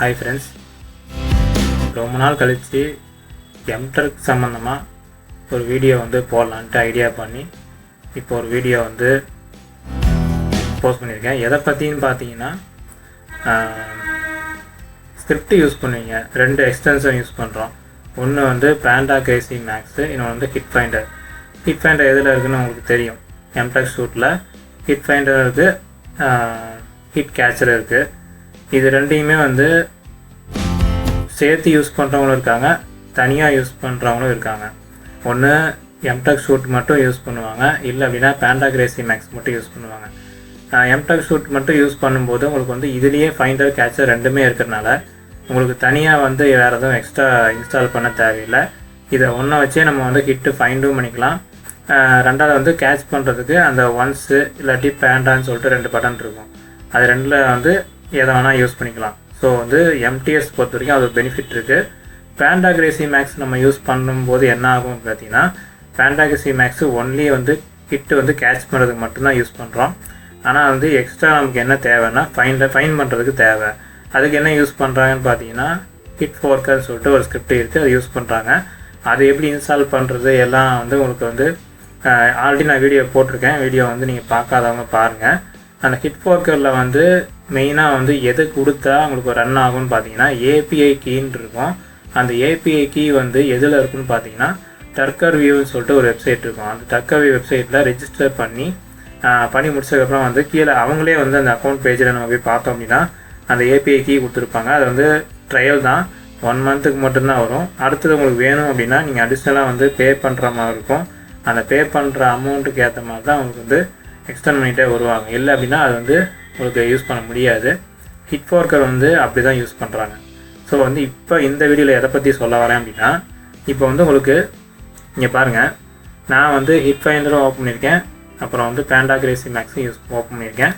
Hi friends ரொம்ப நாள் கழித்து எம்டெக் சம்மந்தமாக ஒரு வீடியோ வந்து போடலான்ட்டு ஐடியா பண்ணி இப்போ ஒரு வீடியோ வந்து போஸ்ட் பண்ணியிருக்கேன். எதை பற்றின்னு பார்த்தீங்கன்னா ஸ்கிரிப்ட் யூஸ் பண்ணுவீங்க. ரெண்டு எக்ஸ்டென்ஷன் யூஸ் பண்ணுறோம் ஒன்று வந்து பேண்டா கிரேசி மேக்ஸு இன்னொன்று வந்து ஹிட் ஃபைண்டர் ஹிட் ஃபைண்டர் எதில் இருக்குதுன்னு உங்களுக்கு தெரியும். எம்டெக் ஷூட்டில் ஹிட் ஃபைண்டர் இருக்குது ஹிட் கேச்சர் இருக்குது இது ரெண்டையுமே வந்து சேர்த்து யூஸ் பண்ணுறவங்களும் இருக்காங்க. தனியாக யூஸ் பண்ணுறவங்களும் இருக்காங்க. ஒன்று எம்டெக் ஷூட் மட்டும் யூஸ் பண்ணுவாங்க. இல்லை அப்படின்னா பேண்டா கிரேசி மேக்ஸ் மட்டும் யூஸ் பண்ணுவாங்க. எம்டெக் ஷூட் மட்டும் யூஸ் பண்ணும்போது உங்களுக்கு வந்து இதுலேயே ஃபைண்டர் கேச்சர் ரெண்டுமே இருக்கிறனால உங்களுக்கு தனியாக வந்து வேறு எதுவும் எக்ஸ்ட்ரா இன்ஸ்டால் பண்ண தேவையில்லை. இதை ஒன்றை வச்சே நம்ம வந்து ஹிட்டு ஃபைண்டும் பண்ணிக்கலாம். ரெண்டாவது வந்து கேட்ச் பண்ணுறதுக்கு அந்த ஒன்ஸு இல்லாட்டி பேண்டான்னு சொல்லிட்டு ரெண்டு பட்டன் இருக்கும். அது ரெண்டில் வந்து எதை வேணால் யூஸ் பண்ணிக்கலாம். ஸோ வந்து எம்டிஎஸ் பொறுத்த வரைக்கும் அது பெனிஃபிட் இருக்குது பேண்டாகிரேசி மேக்ஸ் நம்ம யூஸ் பண்ணும்போது என்ன ஆகும் பார்த்தீங்கன்னா பேண்டாகிரேசி மேக்ஸு மேக்ஸ் ஒன்லி வந்து கிட்டு வந்து கேட்ச் பண்ணுறதுக்கு மட்டும்தான் யூஸ் பண்ணுறோம் ஆனால் வந்து எக்ஸ்ட்ரா நமக்கு என்ன தேவைன்னா ஃபைனில் ஃபைன் பண்ணுறதுக்கு தேவை. அதுக்கு என்ன யூஸ் பண்ணுறாங்கன்னு பார்த்தீங்கன்னா கிட் ஃபோர்க்கர்னு சொல்லிட்டு ஒரு ஸ்கிரிப்ட் இருக்குது அதை யூஸ் பண்ணுறாங்க அது எப்படி இன்ஸ்டால் பண்ணுறது எல்லாம் வந்து உங்களுக்கு வந்து ஆல்ரெடி நான் வீடியோ போட்டிருக்கேன். வீடியோ வந்து நீங்கள் பார்க்காதவங்க பாருங்கள் அந்த ஹிட் போக்கரில் வந்து மெயினாக வந்து எது கொடுத்தா உங்களுக்கு ரன் ஆகும்னு பார்த்தீங்கன்னா ஏபிஐ கீன்னு இருக்கும். அந்த ஏபிஐ கீ வந்து எதில் இருக்குன்னு பார்த்தீங்கன்னா டர்க்கர் வியூன்னு சொல்லிட்டு ஒரு வெப்சைட் இருக்கும். அந்த டர்க்கர் வியூ வெப்சைட்டில் ரெஜிஸ்டர் பண்ணி பண்ணி முடிச்சதுக்கப்புறம் வந்து கீழே அவங்களே வந்து அந்த அக்கௌண்ட் பேஜில் நம்ம போய் பார்த்தோம் அப்படின்னா அந்த ஏபிஐ கீ கொடுத்துருப்பாங்க. அது வந்து ட்ரையல் தான். ஒன் மந்த்துக்கு மட்டும்தான் வரும். அடுத்தது உங்களுக்கு வேணும் அப்படின்னா நீங்கள் அடிஷ்னலாக வந்து பே பண்ணுற மாதிரி இருக்கும். அந்த பே பண்ணுற அமௌண்ட்டுக்கு ஏற்ற மாதிரி தான் உங்களுக்கு வந்து எக்ஸ்டெண்ட் பண்ணிகிட்டே வருவாங்க. இல்லை அப்படின்னா அது வந்து உங்களுக்கு யூஸ் பண்ண முடியாது. ஹிட் ஃபோர்க்கர் வந்து அப்படி தான் யூஸ் பண்ணுறாங்க ஸோ வந்து இப்போ இந்த வீடியோவில் எதை பற்றி சொல்ல வரேன் அப்படின்னா இப்போ வந்து உங்களுக்கு இங்கே பாருங்கள் நான் வந்து ஹிட் ஃபைண்டரும் ஓப்பன் பண்ணியிருக்கேன். அப்புறம் வந்து பேண்டா கிரேசி மேக்ஸும் யூஸ் ஓப்பன் பண்ணியிருக்கேன்.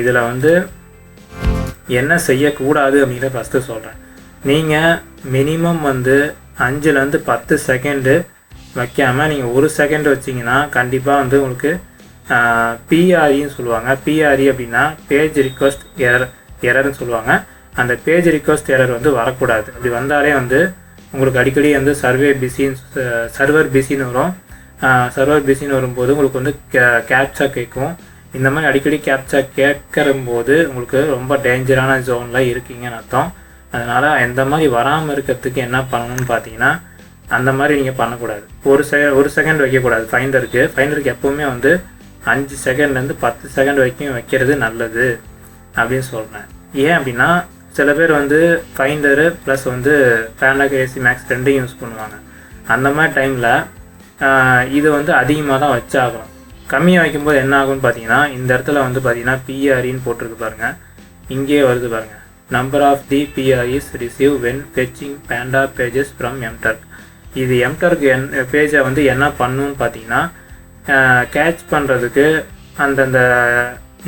இதில் வந்து என்ன செய்யக்கூடாது அப்படிங்கிறத ஃபஸ்ட்டு சொல்கிறேன் நீங்கள் மினிமம் வந்து அஞ்சுலேருந்து பத்து செகண்டு வைக்காமல் நீங்கள் ஒரு செகண்ட் வச்சிங்கன்னா கண்டிப்பாக வந்து உங்களுக்கு பிஆர்இன்னு சொல்லுவாங்க. பிஆர்இ அப்படின்னா பேஜ் ரிக்வஸ்ட் எரர் எரர்னு சொல்லுவாங்க. அந்த பேஜ் ரிக்வஸ்ட் எரர் வந்து வரக்கூடாது. அப்படி வந்தாலே வந்து உங்களுக்கு அடிக்கடி வந்து சர்வே பிஸின்னு சர்வர் பிஸின்னு வரும். சர்வர் பிஸின்னு வரும்போது உங்களுக்கு வந்து கேப்சா கேட்கும். இந்த மாதிரி அடிக்கடி கேப்சா கேட்கற போது உங்களுக்கு ரொம்ப டேஞ்சரான ஜோனில் இருக்கீங்கன்னு அர்த்தம். அதனால் எந்த மாதிரி வராமல் இருக்கிறதுக்கு என்ன பண்ணணும்னு பார்த்தீங்கன்னா அந்த மாதிரி நீங்கள் பண்ணக்கூடாது. ஒரு செ ஒரு செகண்ட் வைக்கக்கூடாது. ஃபைண்டருக்கு ஃபைண்டருக்கு எப்போவுமே வந்து அஞ்சு செகண்ட்லேருந்து பத்து செகண்ட் வரைக்கும் வைக்கிறது நல்லது அப்படின்னு சொல்கிறேன் ஏன் அப்படின்னா சில பேர் வந்து ஃபைண்டரு ப்ளஸ் வந்து ஃபேன்லாக் ஏசி மேக்ஸ் ரெண்டும் யூஸ் பண்ணுவாங்க. அந்த மாதிரி டைமில் இது வந்து அதிகமாக தான் வச்சாகணும். கம்மியாக வைக்கும்போது என்ன ஆகும்னு பார்த்தீங்கன்னா இந்த இடத்துல வந்து பார்த்தீங்கன்னா பிஆர்இன்னு போட்டிருக்கு பாருங்கள் இங்கேயே வருது பாருங்கள் number of the PREs receive when fetching Panda pages from MTurk இது எம்டர்க் என் பேஜை வந்து என்ன பண்ணுன்னு பார்த்தீங்கன்னா கேட்ச் பண்ணுறதுக்கு அந்தந்த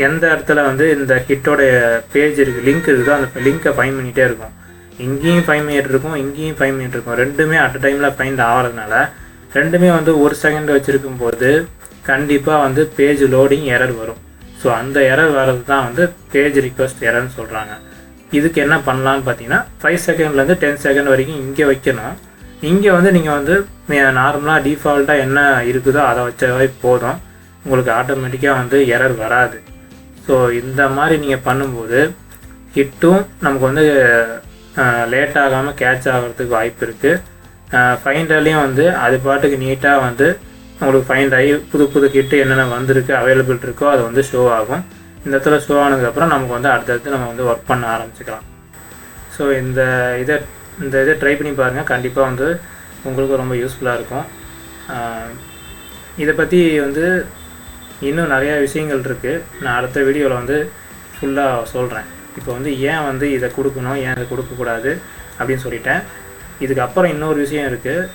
எந்த இடத்துல வந்து இந்த ஹிட்டோடைய பேஜ் இருக்குது லிங்க் இருக்குதோ அந்த லிங்க்கை ஃபைன் பண்ணிகிட்டே இருக்கும். இங்கேயும் ஃபைன் பண்ணிட்டு இருக்கும் இங்கேயும் ஃபைன் பண்ணிகிட்டு இருக்கும். ரெண்டுமே அட் டைமில் ஃபைண்ட் ஆகிறதுனால ரெண்டுமே வந்து ஒரு செகண்ட் வச்சுருக்கும் போது கண்டிப்பாக வந்து பேஜ் லோடிங் எரர் வரும். ஸோ அந்த எரர் வர்றது தான் வந்து பேஜ் ரிக்வஸ்ட் எரர்னு சொல்கிறாங்க இதுக்கு என்ன பண்ணலான்னு பார்த்தீங்கன்னா ஃபைவ் செகண்ட்லேருந்து டென் செகண்ட் வரைக்கும் இங்கே வைக்கணும். இங்கே வந்து நீங்கள் வந்து நார்மலாக டிஃபால்ட்டாக என்ன இருக்குதோ அதை வச்சாவே போதும். உங்களுக்கு ஆட்டோமேட்டிக்காக வந்து எரர் வராது. ஸோ இந்த மாதிரி நீங்கள் பண்ணும்போது ஹிட்டும் நமக்கு வந்து லேட் ஆகாமல் கேட்ச் ஆகிறதுக்கு வாய்ப்பு இருக்குது ஃபைண்டர்லேயும் வந்து அது பாட்டுக்கு நீட்டாக வந்து உங்களுக்கு ஃபைண்ட் ஆகி புது புது கிட்டு என்னென்ன வந்திருக்கு அவைலபிள் இருக்கோ அது வந்து ஷோ ஆகும். இந்த இடத்துல ஷோ ஆனதுக்கப்புறம் நமக்கு வந்து அடுத்தடுத்து நம்ம வந்து ஒர்க் பண்ண ஆரம்பிச்சுக்கலாம். ஸோ இந்த இதை இந்த இதை ட்ரை பண்ணி பாருங்கள் கண்டிப்பாக வந்து உங்களுக்கும் ரொம்ப யூஸ்ஃபுல்லாக இருக்கும். இதை பற்றி வந்து இன்னும் நிறையா விஷயங்கள் இருக்குது நான் அடுத்த வீடியோவில் வந்து ஃபுல்லாக சொல்கிறேன் இப்போ வந்து ஏன் வந்து இதை கொடுக்கணும்? ஏன் இதை கொடுக்கக்கூடாது அப்படின்னு சொல்லிட்டேன். இதுக்கப்புறம் இன்னொரு விஷயம் இருக்குது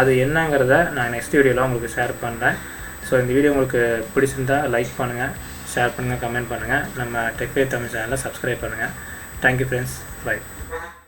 அது என்னங்கிறத நான் நெக்ஸ்ட் வீடியோவில் உங்களுக்கு ஷேர் பண்ணுறேன் ஸோ இந்த வீடியோ உங்களுக்கு பிடிச்சிருந்தா லைக் பண்ணுங்கள் ஷேர் பண்ணுங்கள் கமெண்ட் பண்ணுங்கள் நம்ம டெக்வே தமிழ் சேனலை சப்ஸ்கிரைப் பண்ணுங்கள் தேங்க்யூ ஃப்ரெண்ட்ஸ் பை